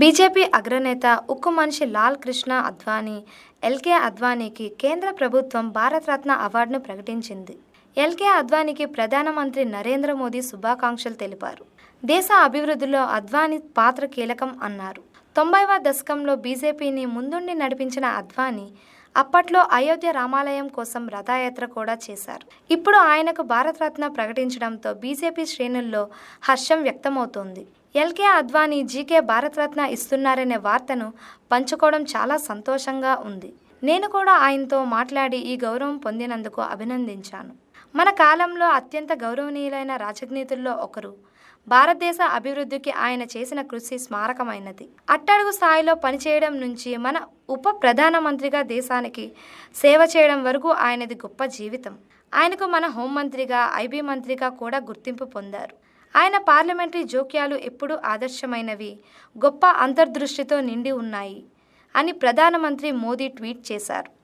BJP అగ్రనేత ఉక్కు మనిషి లాల్ కృష్ణ అద్వానీ ఎల్కే అద్వానీకి కేంద్ర ప్రభుత్వం భారతరత్న అవార్డును ప్రకటించింది. ఎల్కే అద్వానీకి ప్రధానమంత్రి నరేంద్ర మోదీ శుభాకాంక్షలు తెలిపారు. దేశ అభివృద్ధిలో అద్వానీ పాత్ర కీలకం అన్నారు. తొంభైవ దశకంలో బీజేపీని ముందుండి నడిపించిన అద్వానీ అప్పట్లో అయోధ్య రామాలయం కోసం రథయాత్ర కూడా చేశారు. ఇప్పుడు ఆయనకు భారతరత్న ప్రకటించడంతో బీజేపీ శ్రేణుల్లో హర్షం వ్యక్తమవుతోంది. ఎల్కే అద్వానీ జీకే భారతరత్న ఇస్తున్నారనే వార్తను పంచుకోవడం చాలా సంతోషంగా ఉంది. నేను కూడా ఆయనతో మాట్లాడి ఈ గౌరవం పొందినందుకు అభినందించాను. మన కాలంలో అత్యంత గౌరవనీయులైన రాజనీతుల్లో ఒకరు. భారతదేశ అభివృద్ధికి ఆయన చేసిన కృషి స్మారకమైనది. అట్టడుగు స్థాయిలో పనిచేయడం నుంచి మన ఉప ప్రధానమంత్రిగా దేశానికి సేవ చేయడం వరకు ఆయనది గొప్ప జీవితం. ఆయనకు మన హోంమంత్రిగా ఐబీ మంత్రిగా కూడా గుర్తింపు పొందారు. ఆయన పార్లమెంటరీ జోక్యాలు ఎప్పుడూ ఆదర్శమైనవి గొప్ప అంతర్దృష్టితో నిండి ఉన్నాయి అని ప్రధానమంత్రి మోదీ ట్వీట్ చేశారు.